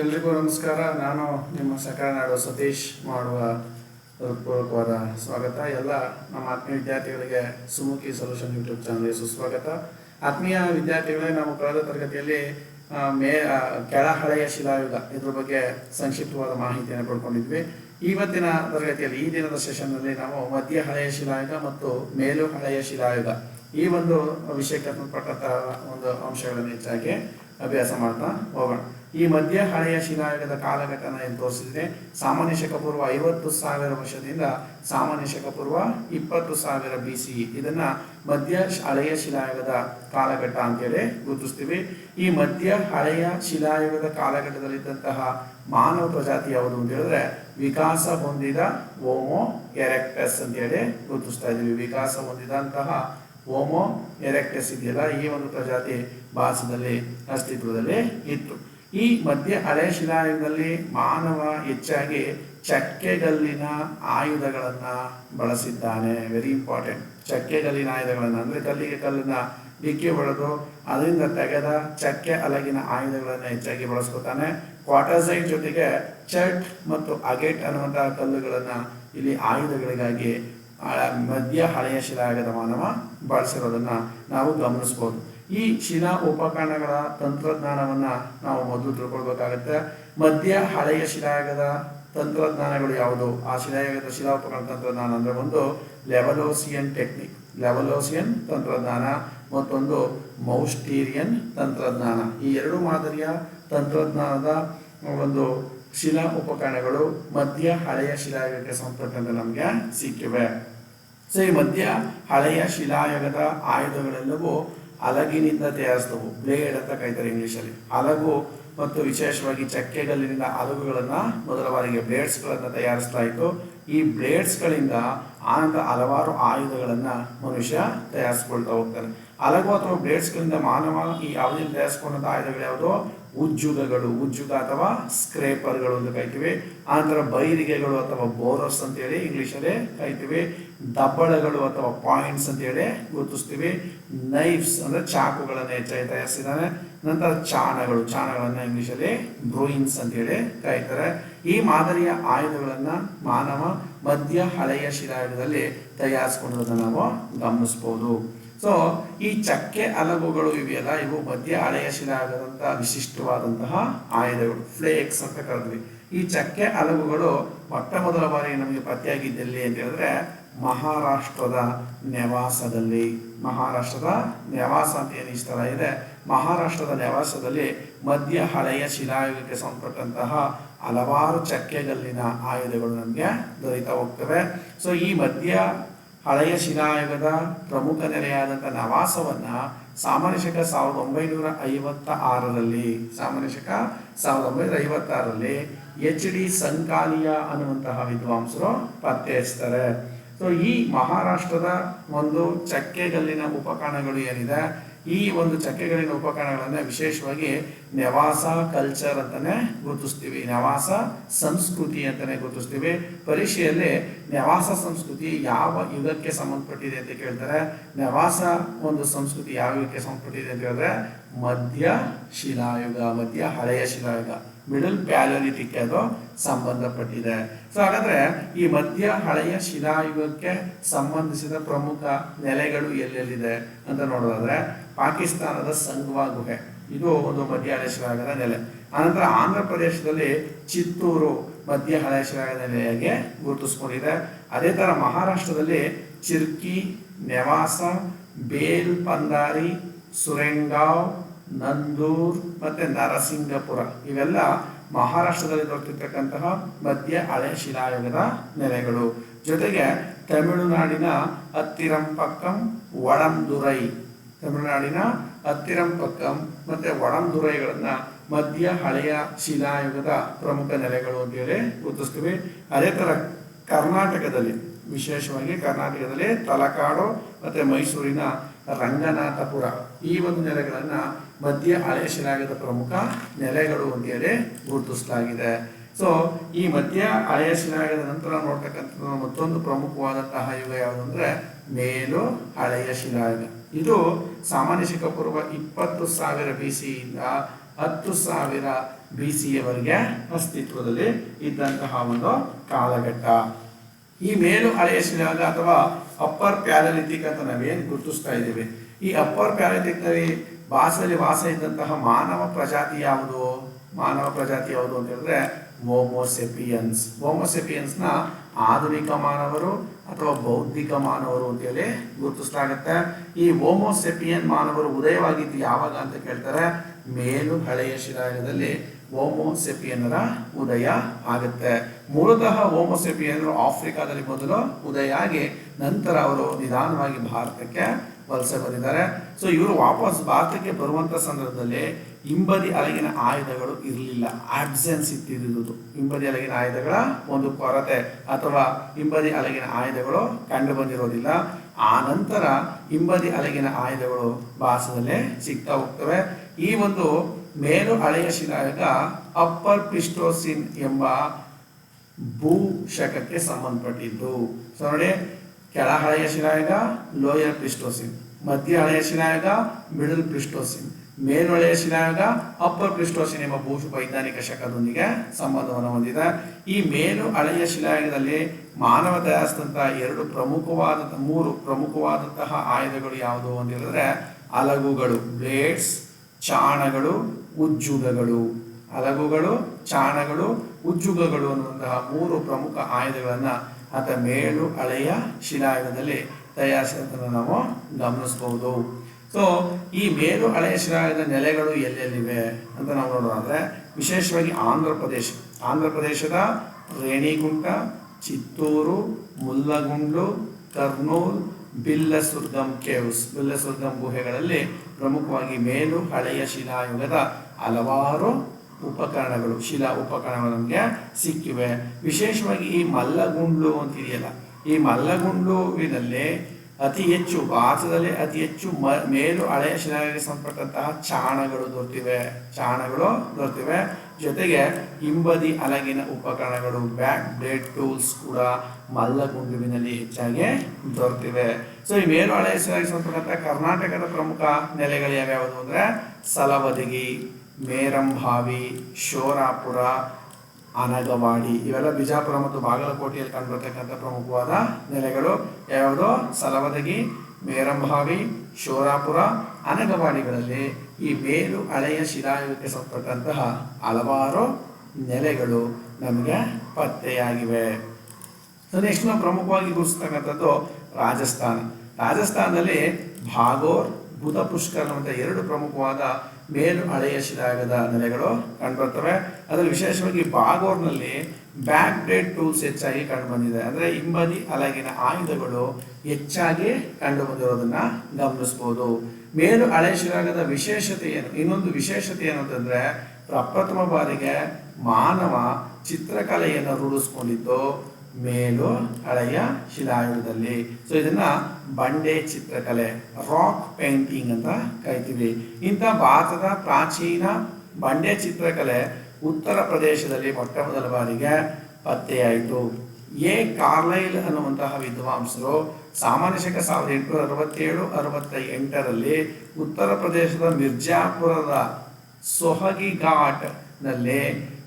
ಎಲ್ರಿಗೂ ನಮಸ್ಕಾರ. ನಾನು ನಿಮ್ಮ ಸಕಾರನಾಡು ಸತೀಶ್ ಮಾಡುವ ಹೃತ್ಪೂರ್ವಕವಾದ ಸ್ವಾಗತ. ಎಲ್ಲ ನಮ್ಮ ಆತ್ಮೀಯ ವಿದ್ಯಾರ್ಥಿಗಳಿಗೆ ಸುಮುಖಿ ಸೊಲ್ಯೂಷನ್ ಯೂಟ್ಯೂಬ್ ಚಾನಲ್ಗೆ ಸುಸ್ವಾಗತ. ಆತ್ಮೀಯ ವಿದ್ಯಾರ್ಥಿಗಳೇ, ನಾವು ಕಳೆದ ತರಗತಿಯಲ್ಲಿ ಮೇ ಕೆಳಹಳೆಯ ಕೆಳ ಹಳೆಯ ಶಿಲಾಯುಗ ಇದ್ರ ಬಗ್ಗೆ ಸಂಕ್ಷಿಪ್ತವಾದ ಮಾಹಿತಿಯನ್ನು ಪಡ್ಕೊಂಡಿದ್ವಿ. ಇವತ್ತಿನ ತರಗತಿಯಲ್ಲಿ, ಈ ದಿನದ ಸೆಷನ್ನಲ್ಲಿ ನಾವು ಮಧ್ಯ ಹಳೆಯ ಶಿಲಾಯುಗ ಮತ್ತು ಮೇಲು ಹಳೆಯ ಶಿಲಾಯುಗ ಈ ಒಂದು ವಿಷಯಕ್ಕೆ ಸಂಬಂಧಪಟ್ಟಂತಹ ಒಂದು ಅಂಶಗಳನ್ನು ಹೆಚ್ಚಾಗಿ ಅಭ್ಯಾಸ ಮಾಡ್ತಾ ಹೋಗೋಣ. ಈ ಮಧ್ಯೆ ಹಳೆಯ ಶಿಲಾಯುಗದ ಕಾಲಘಟ್ಟನ ಎಂದು ತೋರಿಸಿದ್ರೆ ಸಾಮಾನ್ಯ ಶಕ ಪೂರ್ವ ಐವತ್ತು ಸಾವಿರ ವರ್ಷದಿಂದ ಸಾಮಾನ್ಯ ಶಕ ಪೂರ್ವ ಇಪ್ಪತ್ತು ಸಾವಿರ ಬಿ ಸಿ ಇದನ್ನ ಮಧ್ಯ ಹಳೆಯ ಶಿಲಾಯುಗದ ಕಾಲಘಟ್ಟ ಅಂತೇಳಿ ಗುರುತಿಸ್ತೀವಿ. ಈ ಮಧ್ಯ ಹಳೆಯ ಶಿಲಾಯುಗದ ಕಾಲಘಟ್ಟದಲ್ಲಿದ್ದಂತಹ ಮಾನವ ಪ್ರಜಾತಿ ಯಾವುದು ಅಂತ ಹೇಳಿದ್ರೆ ವಿಕಾಸ ಹೊಂದಿದ ಓಮೋ ಎರೆಕ್ಟಸ್ ಅಂತೇಳಿ ಗುರುತಿಸ್ತಾ ಇದ್ದೀವಿ. ವಿಕಾಸ ಹೊಂದಿದಂತಹ ಓಮೋ ಎರೆಕ್ಟಸ್ ಇದೆಯಲ್ಲ, ಈ ಒಂದು ಪ್ರಜಾತಿ ಭಾರತದಲ್ಲಿ ಅಸ್ತಿತ್ವದಲ್ಲಿ ಇತ್ತು. ಈ ಮಧ್ಯ ಹಳೆ ಶಿಲಾಯುಗದಲ್ಲಿ ಮಾನವ ಹೆಚ್ಚಾಗಿ ಚಕ್ಕೆಗಲ್ಲಿನ ಆಯುಧಗಳನ್ನು ಬಳಸಿದ್ದಾನೆ. ವೆರಿ ಇಂಪಾರ್ಟೆಂಟ್ ಚಕ್ಕೆಗಲ್ಲಿನ ಆಯುಧಗಳನ್ನು, ಅಂದ್ರೆ ಕಲ್ಲಿಗೆ ಕಲ್ಲಿನ ಡಿಕ್ಕಿ ಹೊಡೆದು ಅದರಿಂದ ತೆಗೆದ ಚಕ್ಕೆ ಅಲಗಿನ ಆಯುಧಗಳನ್ನು ಹೆಚ್ಚಾಗಿ ಬಳಸ್ಕೊತಾನೆ. ಕ್ವಾಟರ್ಸೈಡ್ ಜೊತೆಗೆ ಚಟ್ ಮತ್ತು ಅಗೇಟ್ ಅನ್ನುವಂತಹ ಕಲ್ಲುಗಳನ್ನು ಇಲ್ಲಿ ಆಯುಧಗಳಿಗಾಗಿ ಮಧ್ಯ ಹಳೆಯ ಶಿಲಾಯುಗದ ಮಾನವ ಬಳಸಿರೋದನ್ನು ನಾವು ಗಮನಿಸ್ಬೋದು. ಈ ಶಿಲಾ ಉಪಕರಣಗಳ ತಂತ್ರಜ್ಞಾನವನ್ನ ನಾವು ಮೊದಲು ತಿಳ್ಕೊಳ್ಬೇಕಾಗತ್ತೆ. ಮಧ್ಯ ಹಳೆಯ ಶಿಲಾಯುಗದ ತಂತ್ರಜ್ಞಾನಗಳು ಯಾವುದು? ಆ ಶಿಲಾಯುಗದ ಶಿಲಾ ಉಪಕರಣ ತಂತ್ರಜ್ಞಾನ ಅಂದರೆ ಒಂದು ಲೆವಲೋಸಿಯನ್ ಟೆಕ್ನಿಕ್. ಲೆವಲೋಸಿಯನ್ ತಂತ್ರಜ್ಞಾನ, ಮತ್ತೊಂದು ಮೌಸ್ಟೀರಿಯನ್ ತಂತ್ರಜ್ಞಾನ. ಈ ಎರಡು ಮಾದರಿಯ ತಂತ್ರಜ್ಞಾನದ ಒಂದು ಶಿಲಾ ಉಪಕರಣಗಳು ಮಧ್ಯ ಹಳೆಯ ಶಿಲಾಯುಗಕ್ಕೆ ಸಂಪಟ್ಟಂತೆ ನಮಗೆ ಸಿಕ್ಕಿವೆ. ಸೊ ಈ ಮಧ್ಯ ಹಳೆಯ ಶಿಲಾಯುಗದ ಆಯುಧಗಳೆಲ್ಲವೂ ಅಲಗಿನಿಂದ ತಯಾರಿಸಿದವು. ಬ್ಲೇಡ್ ಅಂತ ಕರೀತಾರೆ ಇಂಗ್ಲೀಷಲ್ಲಿ. ಅಲಗು ಮತ್ತು ವಿಶೇಷವಾಗಿ ಚಕ್ಕೆಗಲ್ಲಿನಿಂದ ಅಲಗುಗಳನ್ನು ಮೊದಲ ಬಾರಿಗೆ ಬ್ಲೇಡ್ಸ್ಗಳನ್ನು ತಯಾರಿಸ್ತಾ ಇತ್ತು ಈ ಬ್ಲೇಡ್ಸ್ಗಳಿಂದ ಆನಂತರ ಹಲವಾರು ಆಯುಧಗಳನ್ನು ಮನುಷ್ಯ ತಯಾರಿಸ್ಕೊಳ್ತಾ ಹೋಗ್ತಾನೆ. ಅಲಗು ಅಥವಾ ಬ್ಲೇಡ್ಸ್ಗಳಿಂದ ಮಾನವ ಈ ಯಾವುದೇ ತಯಾರಿಸ್ಕೊಂಡಂತ ಆಯುಧಗಳು ಯಾವುದು? ಉಜ್ಜುಗಗಳು. ಉಜ್ಜುಗ ಅಥವಾ ಸ್ಕ್ರೇಪರ್ಗಳು ಅಂತ ಕರಿತೀವಿ. ಆನಂತರ ಬೈರಿಗೆಗಳು ಅಥವಾ ಬೋರಸ್ ಅಂತೇಳಿ ಇಂಗ್ಲಿಷಲ್ಲಿ ಕರಿತೀವಿ. ದಬ್ಬಳಗಳು ಅಥವಾ ಪಾಯಿಂಟ್ಸ್ ಅಂತೇಳಿ ಗುರುತಿಸ್ತೀವಿ. ನೈಫ್ಸ್ ಅಂದ್ರೆ ಚಾಕುಗಳನ್ನು ಹೆಚ್ಚಾಗಿ ತಯಾರಿಸಿದ್ದಾನೆ. ನಂತರ ಚಾಣಗಳು. ಚಾಣಗಳನ್ನು ಇಂಗ್ಲೀಷಲ್ಲಿ ಬ್ರೂಯಿನ್ಸ್ ಅಂತೇಳಿ ಕರೀತಾರೆ. ಈ ಮಾದರಿಯ ಆಯುಧಗಳನ್ನು ಮಾನವ ಮಧ್ಯ ಹಳೆಯ ಶಿಲಾಯುಗದಲ್ಲಿ ತಯಾರಿಸಿಕೊಂಡಿರೋದನ್ನ ನಾವು ಗಮನಿಸ್ಬೋದು. ಸೊ ಈ ಚಕ್ಕೆ ಅಲಗುಗಳು ಇವೆಯಲ್ಲ, ಇವು ಮಧ್ಯ ಹಳೆಯ ಶಿಲಾಗದಂತಹ ವಿಶಿಷ್ಟವಾದಂತಹ ಆಯುಧಗಳು, ಫ್ಲೇಕ್ಸ್ ಅಂತ ಕರೆದ್ವಿ. ಈ ಚಕ್ಕೆ ಅಲಗುಗಳು ಮೊಟ್ಟ ಮೊದಲ ಬಾರಿ ನಮಗೆ ಪತ್ತೆಯಾಗಿದ್ದೆಲ್ಲಿ ಅಂತ ಹೇಳಿದ್ರೆ ಮಹಾರಾಷ್ಟ್ರದ ನೆವಾಸದಲ್ಲಿ. ಮಹಾರಾಷ್ಟ್ರದ ನೆವಾಸ ಅಂತ ಏನು ಈ ಇದೆ? ಮಹಾರಾಷ್ಟ್ರದ ನೆವಾಸದಲ್ಲಿ ಮಧ್ಯ ಹಳೆಯ ಶಿಲಾಯುಗಕ್ಕೆ ಸಂಬಂಧಪಟ್ಟಂತಹ ಹಲವಾರು ಚಕ್ಕೆಗಲ್ಲಿನ ಆಯುಧಗಳು ನಮಗೆ ದೊರೀತಾ ಹೋಗ್ತವೆ. ಸೊ ಈ ಮಧ್ಯ ಹಳೆಯ ಶಿಲಾಯುಗದ ಪ್ರಮುಖ ನೆಲೆಯಾದಂಥ ನವಾಸವನ್ನು ಸಾಮಾನ್ಯ ಶಕ ಸಾವಿರದ ಒಂಬೈನೂರ ಐವತ್ತ ಆರರಲ್ಲಿ ಸಾಮಾನ್ಯ ಶಕ ಸಾವಿರದ ಒಂಬೈನೂರ ಐವತ್ತಾರರಲ್ಲಿ ಎಚ್ ಡಿ ಸಂಕಾಲಿಯ ಅನ್ನುವಂತಹ ವಿದ್ವಾಂಸರು ಪತ್ತೆ ಸೊ ಈ ಮಹಾರಾಷ್ಟ್ರದ ಒಂದು ಚಕ್ಕೆಗಲ್ಲಿನ ಉಪಕರಣಗಳು ಏನಿದೆ? ಈ ಒಂದು ಚಕ್ಕೆಗಲ್ಲಿನ ಉಪಕರಣಗಳನ್ನು ವಿಶೇಷವಾಗಿ ನೆವಾಸ ಕಲ್ಚರ್ ಅಂತಲೇ ಗುರುತಿಸ್ತೀವಿ. ನೆವಾಸ ಸಂಸ್ಕೃತಿ ಅಂತಲೇ ಗುರುತಿಸ್ತೀವಿ. ಪರೀಕ್ಷೆಯಲ್ಲಿ ನೆವಾಸ ಸಂಸ್ಕೃತಿ ಯಾವ ಯುಗಕ್ಕೆ ಸಂಬಂಧಪಟ್ಟಿದೆ ಅಂತ ಕೇಳ್ತಾರೆ. ನೆವಾಸ ಒಂದು ಸಂಸ್ಕೃತಿ ಯಾವ ಯುಗಕ್ಕೆ ಸಂಬಂಧಪಟ್ಟಿದೆ ಅಂತ ಹೇಳಿದ್ರೆ ಮಧ್ಯ ಶಿಲಾಯುಗ, ಮಧ್ಯ ಹಳೆಯ ಶಿಲಾಯುಗ ಮಿಡಲ್ ಪ್ಯಾಲೋಲಿಟಿಕ್ ಅದು ಸಂಬಂಧಪಟ್ಟಿದೆ. ಸೊ ಹಾಗಾದ್ರೆ ಈ ಮಧ್ಯ ಹಳೆಯ ಶಿಲಾಯುಗಕ್ಕೆ ಸಂಬಂಧಿಸಿದ ಪ್ರಮುಖ ನೆಲೆಗಳು ಎಲ್ಲೆಲ್ಲಿದೆ ಅಂತ ನೋಡೋದಾದ್ರೆ ಪಾಕಿಸ್ತಾನದ ಸಂಗ್ವಾ ಗುಹೆ. ಇದು ಒಂದು ಮಧ್ಯ ಹಳೆಯ ಶಿಲಾಯುಗದ ನೆಲೆ. ಆನಂತರ ಆಂಧ್ರ ಪ್ರದೇಶದಲ್ಲಿ ಚಿತ್ತೂರು ಮಧ್ಯ ಹಳೆಯ ನೆಲೆಗೆ ಗುರುತಿಸ್ಕೊಂಡಿದೆ. ಅದೇ ಥರ ಮಹಾರಾಷ್ಟ್ರದಲ್ಲಿ ಚಿರ್ಕಿ, ನೆವಾಸ, ಬೇಲ್, ಪಂದಾರಿ, ಸುರೆಂಗಾವ್, ನಂದೂರ್ ಮತ್ತೆ ನರಸಿಂಗಪುರ ಇವೆಲ್ಲ ಮಹಾರಾಷ್ಟ್ರದಲ್ಲಿ ದೊರೆತಿರ್ತಕ್ಕಂತಹ ಮಧ್ಯ ಹಳೆ ಶಿಲಾಯುಗದ ನೆಲೆಗಳು. ಜೊತೆಗೆ ತಮಿಳುನಾಡಿನ ಅತ್ತಿರಂಪಕ್ಕಂ, ಒಳಂದುರೈ. ತಮಿಳುನಾಡಿನ ಹತ್ತಿರಂಪಕ್ಕಂ ಮತ್ತೆ ದುರೈಗಳನ್ನು ಮಧ್ಯ ಹಳೆಯ ಶಿಲಾಯುಗದ ಪ್ರಮುಖ ನೆಲೆಗಳು ಅಂತೇಳಿ ಗುರುತಿಸ್ತೀವಿ. ಅದೇ ಥರ ಕರ್ನಾಟಕದಲ್ಲಿ, ವಿಶೇಷವಾಗಿ ಕರ್ನಾಟಕದಲ್ಲಿ ತಲಕಾಡು ಮತ್ತೆ ಮೈಸೂರಿನ ರಂಗನಾಥಪುರ ಈ ಒಂದು ನೆಲೆಗಳನ್ನು ಮಧ್ಯ ಹಳೆಯ ಶಿಲಾಯುಗದ ಪ್ರಮುಖ ನೆಲೆಗಳು ಅಂತೇಳಿ ಗುರುತಿಸಲಾಗಿದೆ. ಸೊ ಈ ಮಧ್ಯ ಹಳೆಯ ಶಿಲಾಯುಗದ ನಂತರ ನೋಡ್ತಕ್ಕಂಥ ಮತ್ತೊಂದು ಪ್ರಮುಖವಾದಂತಹ ಯುಗ ಯಾವುದು ಅಂದ್ರೆ, ಮೇಲು ಹಳೆಯ ಶಿಲಾಯುಗ. ಇದು ಸಾಮಾನ್ಯ ಶಕ ಪೂರ್ವ ಇಪ್ಪತ್ತು ಸಾವಿರ ಬಿ ಸಿಯಿಂದ ಹತ್ತು ಸಾವಿರ ಬಿ ಸಿಯವರೆಗೆ ಅಸ್ತಿತ್ವದಲ್ಲಿ ಇದ್ದಂತಹ ಒಂದು ಕಾಲಘಟ್ಟ. ಈ ಮೇಲು ಹಳೆಯ ಶಿಲಾಗ ಅಥವಾ ಅಪ್ಪರ್ ಪ್ಯಾರಲಿಥಿಕ್ ಅಂತ ನಾವೇನು ಗುರುತಿಸ್ತಾ ಇದ್ದೀವಿ. ಈ ಅಪ್ಪರ್ ಪ್ಯಾರಲಿಥಿಕ್ನಲ್ಲಿ ಭಾಸದಲ್ಲಿ ವಾಸ ಇದ್ದಂತಹ ಮಾನವ ಪ್ರಜಾತಿ ಯಾವುದು? ಮಾನವ ಪ್ರಜಾತಿ ಯಾವುದು ಅಂತ ಹೇಳಿದ್ರೆ ಹೋಮೋಸೆಪಿಯನ್ಸ್. ಹೋಮೋಸೆಪಿಯನ್ಸ್ನ ಆಧುನಿಕ ಮಾನವರು ಅಥವಾ ಬೌದ್ಧಿಕ ಮಾನವರು ಅಂತೇಳಿ ಗುರುತಿಸಲಾಗುತ್ತೆ. ಈ ಓಮೋಸೆಪಿಯನ್ ಮಾನವರು ಉದಯವಾಗಿದ್ದು ಯಾವಾಗ ಅಂತ ಕೇಳ್ತಾರೆ? ಮೇಲು ಹಳೆಯ ಶಿಲಾಯುಗದಲ್ಲಿ ಹೋಮೋಸೆಪಿಯನ್ನರ ಉದಯ ಆಗುತ್ತೆ. ಮೂಲತಃ ಹೋಮೋಸೆಪಿಯನ್ನರು ಆಫ್ರಿಕಾದಲ್ಲಿ ಮೊದಲು ಉದಯ ಆಗಿ ನಂತರ ಅವರು ನಿಧಾನವಾಗಿ ಭಾರತಕ್ಕೆ ವಲಸೆ ಬಂದಿದ್ದಾರೆ. ಸೊ ಇವರು ವಾಪಸ್ ಭಾರತಕ್ಕೆ ಬರುವಂತ ಸಂದರ್ಭದಲ್ಲಿ ಹಿಂಬದಿ ಅಲಗಿನ ಆಯುಧಗಳು ಇರಲಿಲ್ಲ. ಆಬ್ಸೆನ್ಸ್ ಇತ್ತಿರುವುದು ಹಿಂಬದಿ ಅಲಗಿನ ಆಯುಧಗಳ ಒಂದು ಕೊರತೆ ಅಥವಾ ಹಿಂಬದಿ ಅಲಗಿನ ಆಯುಧಗಳು ಕಂಡು ಬಂದಿರೋದಿಲ್ಲ. ಆ ನಂತರ ಹಿಂಬದಿ ಅಲಗಿನ ಆಯುಧಗಳು ಭಾರತದಲ್ಲೇ ಸಿಗ್ತಾ ಹೋಗ್ತವೆ. ಈ ಒಂದು ಮೇಲು ಹಳೆಯ ಶಿಲಾಯುಗ ಅಪ್ಪರ್ ಪಿಸ್ಟೋಸಿನ್ ಎಂಬ ಭೂ ಶಕಕ್ಕೆ ಸಂಬಂಧಪಟ್ಟಿದ್ದು. ಸೊ ನೋಡಿ ಕೆಳ ಹಳೆಯ ಶಿಲಾಯುಗ ಲೋಯರ್ ಪಿಸ್ಟೋಸಿನ್ ಮಧ್ಯ ಹಳೆಯ ಶಿಲಾಯುಗ ಮಿಡಲ್ ಪ್ಲಿಸ್ಟೋಸಿನ್ ಶಿಲಾಯುಗ ಅಪ್ಪರ್ ಕ್ರಿಸ್ಟೋಸಿನ್ ಎಂಬ ಭೂ ವೈಜ್ಞಾನಿಕ ಶಕದೊಂದಿಗೆ ಸಂಬಂಧವನ್ನು ಹೊಂದಿದೆ. ಈ ಮೇಲು ಹಳೆಯ ಶಿಲಾಯುಗದಲ್ಲಿ ಮಾನವ ತಯಾರಿಸಿದಂತಹ ಎರಡು ಪ್ರಮುಖವಾದಂಥ ಮೂರು ಪ್ರಮುಖವಾದಂತಹ ಆಯುಧಗಳು ಯಾವುದು ಅಂತ ಅಲಗುಗಳು, ಬ್ಲೇಡ್ಸ್, ಚಾಣಗಳು, ಉಜ್ಜುಗಗಳು. ಅಲಗುಗಳು, ಚಾಣಗಳು, ಉಜ್ಜುಗಗಳು ಅನ್ನುವಂತಹ ಮೂರು ಪ್ರಮುಖ ಆಯುಧಗಳನ್ನು ಆತ ಮೇಲು ಹಳೆಯ ಶಿಲಾಯುಗದಲ್ಲಿ ತಯಾರಿಸಿದಂಥ ನಾವು ಗಮನಿಸಬಹುದು. ಸೊ ಈ ಮೇಲು ಹಳೆಯ ಶಿಲಾಯುಧ ನೆಲೆಗಳು ಎಲ್ಲೆಲ್ಲಿವೆ ಅಂತ ನಾವು ನೋಡೋದಾದರೆ ವಿಶೇಷವಾಗಿ ಆಂಧ್ರ ಪ್ರದೇಶ. ಆಂಧ್ರ ಪ್ರದೇಶದ ರೇಣಿಗುಂಟ, ಚಿತ್ತೂರು ಮುಲ್ಲಗುಂಡು ಕರ್ನೂಲ್, ಬಿಲ್ಲಸುರ್ಗಂ ಕೇವ್ಸ್. ಬಿಲ್ಲಸುರ್ಗಂ ಗುಹೆಗಳಲ್ಲಿ ಪ್ರಮುಖವಾಗಿ ಮೇಲು ಹಳೆಯ ಶಿಲಾಯುಗದ ಹಲವಾರು ಉಪಕರಣಗಳು, ಶಿಲಾ ಉಪಕರಣಗಳು ನಮಗೆ ಸಿಕ್ಕಿವೆ. ವಿಶೇಷವಾಗಿ ಈ ಮಲ್ಲಗುಂಡ್ಲು ಅಂತಿದೆಯಲ್ಲ, ಈ ಮಲ್ಲಗುಂಡ್ಲುವಿನಲ್ಲಿ ಅತಿ ಹೆಚ್ಚು ಭಾರತದಲ್ಲಿ ಅತಿ ಹೆಚ್ಚು ಮ, ಮೇಲು ಹಳೆಯ ಶಿಲಾಯುಗಕ್ಕೆ ಸಂಬಂಧಪಟ್ಟಂತಹ ಚಾಣಗಳು ದೊರೆತಿವೆ. ಚಾಣಗಳು ದೊರೆತಿವೆ. ಜೊತೆಗೆ ಹಿಂಬದಿ ಅಲಗಿನ ಉಪಕರಣಗಳು, ಬ್ಯಾಕ್ ಬ್ಲೇಡ್ ಟೂಲ್ಸ್ ಕೂಡ ಮಲ್ಲಗುಂಡುವಿನಲ್ಲಿ ಹೆಚ್ಚಾಗಿ ದೊರೆತಿವೆ. ಸೊ ಈ ಮೇಲು ಹಳೆಯ ಶಿಲಾಯುಗಕ್ಕೆ ಸಂಪಟ್ಟಂತಹ ಕರ್ನಾಟಕದ ಪ್ರಮುಖ ನೆಲೆಗಳು ಯಾವ್ಯಾವುದು ಅಂದರೆ ಸಲವದಗಿ, ಮೇರಂಭಾವಿ, ಶೋರಾಪುರ ಅನಗವಾಡಿ ಇವೆಲ್ಲ ಬಿಜಾಪುರ ಮತ್ತು ಬಾಗಲಕೋಟೆಯಲ್ಲಿ ಕಂಡುಬರ್ತಕ್ಕಂಥ ಪ್ರಮುಖವಾದ ನೆಲೆಗಳು ಯಾವುದು ಸಲವದಗಿ, ಮೇರಂಭಾವಿ, ಶೋರಾಪುರ ಅನಗವಾಡಿಗಳಲ್ಲಿ ಈ ಬೇರು ಹಳೆಯ ಶಿಲಾಯುಗಕ್ಕೆ ಸಂಪಟ್ಟಂತಹ ಹಲವಾರು ನೆಲೆಗಳು ನಮಗೆ ಪತ್ತೆಯಾಗಿವೆ. ನೆಕ್ಸ್ಟ್ ನಾವು ಪ್ರಮುಖವಾಗಿ ಗುರುತಿಸ್ತಕ್ಕಂಥದ್ದು ರಾಜಸ್ಥಾನ. ರಾಜಸ್ಥಾನದಲ್ಲಿ ಭಾಗೋರ್ ಬುಧ ಪುಷ್ಕರ್ ಅಂತ ಎರಡು ಪ್ರಮುಖವಾದ ಮೇಲು ಹಳೆಯ ಶಿಲಾಯುಗದ ನೆಲೆಗಳು ಕಂಡುಬರ್ತವೆ. ಅದರಲ್ಲಿ ವಿಶೇಷವಾಗಿ ಬಾಗೋರ್ನಲ್ಲಿ ಬ್ಯಾಕ್ ಬ್ರೇಡ್ ಟೂಲ್ಸ್ ಹೆಚ್ಚಾಗಿ ಕಂಡುಬಂದಿದೆ. ಅಂದರೆ ಹಿಂಬದಿ ಅಲಗಿನ ಆಯುಧಗಳು ಹೆಚ್ಚಾಗಿ ಕಂಡು ಬಂದಿರೋದನ್ನ ಗಮನಿಸಬಹುದು ಮೇಲು ಹಳೆಯ ಶಿಲಾಯುಗದ ವಿಶೇಷತೆ ಏನು? ಇನ್ನೊಂದು ವಿಶೇಷತೆ ಏನು ಅಂತಂದ್ರೆ ಪ್ರಪ್ರಥಮ ಬಾರಿಗೆ ಮಾನವ ಚಿತ್ರಕಲೆಯನ್ನು ರೂಢಿಸ್ಕೊಂಡಿದ್ದು. ಮೇಲು ಹಳೆಯ ಶಿಲಾಯುಗದಲ್ಲಿ. ಸೊ ಇದನ್ನ ಬಂಡೆ ಚಿತ್ರಕಲೆ ರಾಕ್ ಪೇಂಟಿಂಗ್ ಅಂತ ಕರಿತೀವಿ. ಇಂಥ ಭಾರತದ ಪ್ರಾಚೀನ ಬಂಡೆ ಚಿತ್ರಕಲೆ ಉತ್ತರ ಪ್ರದೇಶದಲ್ಲಿ ಮೊಟ್ಟ ಮೊದಲ ಬಾರಿಗೆ ಪತ್ತೆಯಾಯಿತು ಎ. ಕಾರ್ಲೈಲ್ ಅನ್ನುವಂತಹ ವಿದ್ವಾಂಸರು ಸಾಮಾನ್ಯ ಶಕ ಸಾವಿರದ ಎಂಟುನೂರ ಅರವತ್ತೇಳು ಅರವತ್ತ ಎಂಟರಲ್ಲಿ ಉತ್ತರ ಪ್ರದೇಶದ ಮಿರ್ಜಾಪುರದ ಸೊಹಗಿ ಘಾಟ್ನಲ್ಲಿ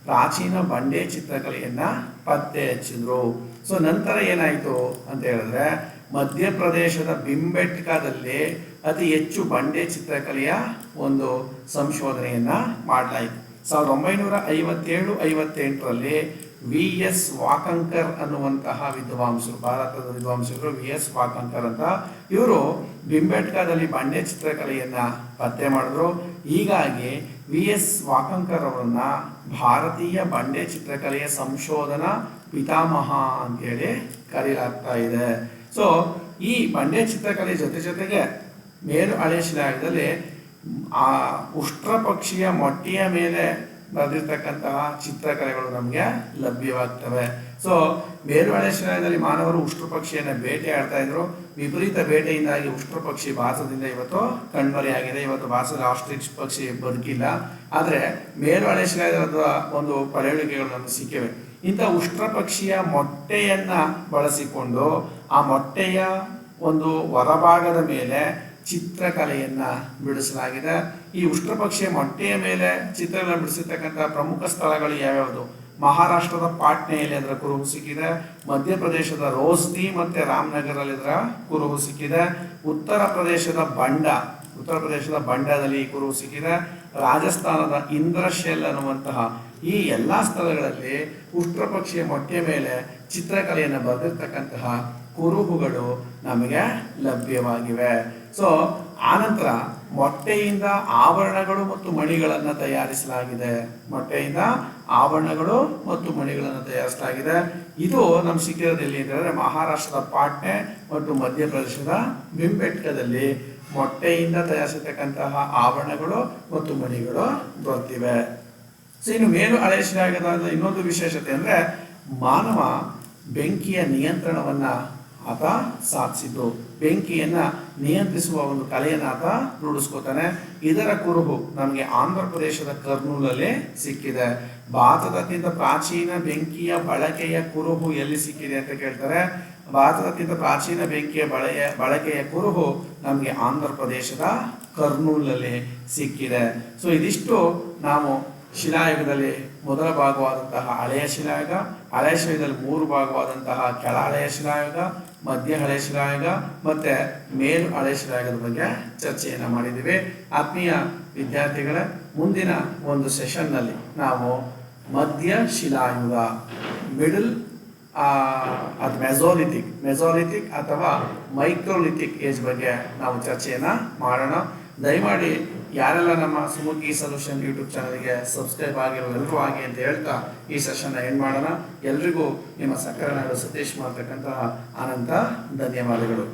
ಪ್ರಾಚೀನ ಬಂಡೆ ಚಿತ್ರಕಲೆಯನ್ನ ಪತ್ತೆ ಹಚ್ಚಿದ್ರು. ಸೊ ನಂತರ ಏನಾಯಿತು ಅಂತ ಹೇಳಿದ್ರೆ, ಮಧ್ಯಪ್ರದೇಶದ ಬಿಂಬೆಟ್ಕಾದಲ್ಲಿ ಅತಿ ಹೆಚ್ಚು ಬಂಡೆ ಚಿತ್ರಕಲೆಯ ಒಂದು ಸಂಶೋಧನೆಯನ್ನ ಮಾಡಲಾಯಿತು. ಸಾವಿರದ ಒಂಬೈನೂರ ಐವತ್ತೇಳು ಐವತ್ತೆಂಟರಲ್ಲಿ ವಿ ಎಸ್ ವಾಕಂಕರ್ ಅನ್ನುವಂತಹ ವಿದ್ವಾಂಸರು, ಭಾರತದ ವಿದ್ವಾಂಸರು ವಿ ಎಸ್ ವಾಕಂಕರ್ ಅಂತ, ಇವರು ಬಿಂಬೆಟ್ಕಾದಲ್ಲಿ ಬಂಡೆ ಚಿತ್ರಕಲೆಯನ್ನ ಪತ್ತೆ ಮಾಡಿದ್ರು. ಹೀಗಾಗಿ ವಿ ಎಸ್ ವಾಕಂಕರ್ ಅವರನ್ನ ಭಾರತೀಯ ಬಂಡೆ ಚಿತ್ರಕಲೆಯ ಸಂಶೋಧನಾ ಪಿತಾಮಹ ಅಂತೇಳಿ ಕರೆಯಲಾಗ್ತಾ ಇದೆ. ಸೊ ಈ ಬಂಡೆ ಚಿತ್ರಕಲೆ ಜೊತೆ ಜೊತೆಗೆ ಮೇಲು ಹಳೆ ಶಿಲಾಯುಗದಲ್ಲಿ, ಆ ಉಷ್ಟ್ರ ಪಕ್ಷಿಯ ಮೊಟ್ಟೆಯ ಮೇಲೆ ಬರೆದಿರ್ತಕ್ಕಂತಹ ಚಿತ್ರಕಲೆಗಳು ನಮಗೆ ಲಭ್ಯವಾಗ್ತವೆ. ಸೊ ಮೇಲು ಹಳೆ ಶಿಲಾಯದಲ್ಲಿ ಮಾನವರು ಉಷ್ಟ್ರ ಪಕ್ಷಿಯನ್ನು ಬೇಟೆಯಾಡ್ತಾ ಇದ್ರು. ವಿಪರೀತ ಬೇಟೆಯಿಂದಾಗಿ ಉಷ್ಟ್ರ ಪಕ್ಷಿ ಭಾಸದಿಂದ ಇವತ್ತು ಕಣ್ಮರೆಯಾಗಿದೆ ಇವತ್ತು ಭಾಸದ ಆಸ್ಟ್ರಿಚ್ ಪಕ್ಷಿ ಬದುಕಿಲ್ಲ. ಆದರೆ ಮೇಲ್ವಳೆ ಒಂದು ಪಳೆಯುಳಿಕೆಗಳು ನಮಗೆ ಸಿಕ್ಕಿವೆ. ಇಂಥ ಉಷ್ಟ್ರ ಪಕ್ಷಿಯ ಮೊಟ್ಟೆಯನ್ನ ಬಳಸಿಕೊಂಡು ಆ ಮೊಟ್ಟೆಯ ಒಂದು ಹೊರಭಾಗದ ಮೇಲೆ ಚಿತ್ರಕಲೆಯನ್ನು ಬಿಡಿಸಲಾಗಿದೆ. ಈ ಉಷ್ಟ್ರ ಪಕ್ಷಿಯ ಮೊಟ್ಟೆಯ ಮೇಲೆ ಚಿತ್ರಗಳನ್ನು ಬಿಡಿಸಿರ್ತಕ್ಕಂಥ ಪ್ರಮುಖ ಸ್ಥಳಗಳು ಯಾವ್ಯಾವುದು? ಮಹಾರಾಷ್ಟ್ರದ ಪಾಟ್ನೆಯಲ್ಲಿ ಅದರ ಕುರುಹು ಸಿಕ್ಕಿದೆ, ಮಧ್ಯಪ್ರದೇಶದ ರೋಸ್ನಿ ಮತ್ತು ರಾಮನಗರಲ್ಲಿ ಇದರ ಕುರುಹು ಸಿಕ್ಕಿದೆ, ಉತ್ತರ ಪ್ರದೇಶದ ಬಂಡ, ಉತ್ತರ ಪ್ರದೇಶದ ಬಂಡದಲ್ಲಿ ಈ ಕುರುಹು ಸಿಕ್ಕಿದೆ, ರಾಜಸ್ಥಾನದ ಇಂದ್ರಶೆಲ್ ಅನ್ನುವಂತಹ ಈ ಎಲ್ಲ ಸ್ಥಳಗಳಲ್ಲಿ ಉಷ್ಟ್ರಪಕ್ಷಿಯ ಮೊಟ್ಟೆ ಮೇಲೆ ಚಿತ್ರಕಲೆಯನ್ನು ಬರೆದಿರ್ತಕ್ಕಂತಹ ಕುರುಹುಗಳು ನಮಗೆ ಲಭ್ಯವಾಗಿವೆ. ಸೊ ಆನಂತರ ಮೊಟ್ಟೆಯಿಂದ ಆಭರಣಗಳು ಮತ್ತು ಮಣಿಗಳನ್ನು ತಯಾರಿಸಲಾಗಿದೆ. ಮೊಟ್ಟೆಯಿಂದ ಆಭರಣಗಳು ಮತ್ತು ಮಣಿಗಳನ್ನು ತಯಾರಿಸಲಾಗಿದೆ. ಇದು ನಮ್ಮ ಸಿಕ್ಕಿರೋದಲ್ಲಿ ಅಂದ್ರೆ ಮಹಾರಾಷ್ಟ್ರದ ಪಾಟ್ನೆ ಮತ್ತು ಮಧ್ಯಪ್ರದೇಶದ ಬಿಂಬೆಟ್ಕದಲ್ಲಿ ಮೊಟ್ಟೆಯಿಂದ ತಯಾರಿಸತಕ್ಕಂತಹ ಆಭರಣಗಳು ಮತ್ತು ಮಣಿಗಳು ದೊರೆತಿವೆ. ಸೊ ಇನ್ನು ಮೇಲು ಹಳೆಯ ಇನ್ನೊಂದು ವಿಶೇಷತೆ ಅಂದ್ರೆ ಮಾನವ ಬೆಂಕಿಯ ನಿಯಂತ್ರಣವನ್ನ ಆತ ಸಾಧಿಸಿದ್ದು ಬೆಂಕಿಯನ್ನ ನಿಯಂತ್ರಿಸುವ ಒಂದು ಕಲೆಯನ್ನು ಆತ ರೂಢಿಸ್ಕೋತಾನೆ. ಇದರ ಕುರುಹು ನಮಗೆ ಆಂಧ್ರ ಪ್ರದೇಶದ ಕರ್ನೂಲಲ್ಲಿ ಸಿಕ್ಕಿದೆ. ಭಾರತದ ಪ್ರಾಚೀನ ಬೆಂಕಿಯ ಬಳಕೆಯ ಕುರುಹು ಎಲ್ಲಿ ಸಿಕ್ಕಿದೆ ಅಂತ ಕೇಳ್ತಾರೆ. ಭಾರತದ ಅತ್ಯಂತ ಪ್ರಾಚೀನ ಬೆಂಕಿಯ ಬಳೆಯ, ಬಳಕೆಯ ಕುರುಹು ನಮಗೆ ಆಂಧ್ರ ಪ್ರದೇಶದ ಕರ್ನೂಲಲ್ಲಿ ಸಿಕ್ಕಿದೆ. ಸೊ ಇದಿಷ್ಟು ನಾವು ಶಿಲಾಯುಗದಲ್ಲಿ ಮೊದಲ ಭಾಗವಾದಂತಹ ಹಳೆಯ ಶಿಲಾಯುಗ, ಹಳೆಯ ಶಿಲಾಯುಗದಲ್ಲಿ ಮೂರು ಭಾಗವಾದಂತಹ ಕೆಳ ಹಳೆಯ ಶಿಲಾಯುಗ ಮಧ್ಯ ಹಳೆಯ ಶಿಲಾಯುಗ ಮತ್ತೆ ಮೇಲು ಹಳೆಯ ಶಿಲಾಯುಗದ ಬಗ್ಗೆ ಚರ್ಚೆಯನ್ನು ಮಾಡಿದ್ದೀವಿ. ಆತ್ಮೀಯ ವಿದ್ಯಾರ್ಥಿಗಳ, ಮುಂದಿನ ಒಂದು ಸೆಷನ್ನಲ್ಲಿ ನಾವು ಮಧ್ಯ ಶಿಲಾಯುಗ ಮಿಡಲ್ ಅದು ಮೆಸೋಲಿಥಿಕ್ ಮೆಸೋಲಿಥಿಕ್ ಅಥವಾ ಮೈಕ್ರೋಲಿಥಿಕ್ ಏಜ್ ಬಗ್ಗೆ ನಾವು ಚರ್ಚೆಯನ್ನು ಮಾಡೋಣ. ದಯಮಾಡಿ ಯಾರೆಲ್ಲ ನಮ್ಮ ಸುಮುಖಿ ಸೊಲ್ಯೂಷನ್ ಯೂಟ್ಯೂಬ್ ಚಾನಲ್ಗೆ ಸಬ್ಸ್ಕ್ರೈಬ್ ಆಗಿರೋ ಎಲ್ಲರೂ ಆಗಿ ಅಂತ ಹೇಳ್ತಾ ಈ ಸೆಷನ್ನ ಎಂಡ್ ಮಾಡೋಣ. ಎಲ್ರಿಗೂ ನಿಮ್ಮ ಸಕ್ಕರೆ ನಾಡು ಸತೀಶ್ ಮಾಡ್ತಕ್ಕಂತಹ ಅನಂತ ಧನ್ಯವಾದಗಳು.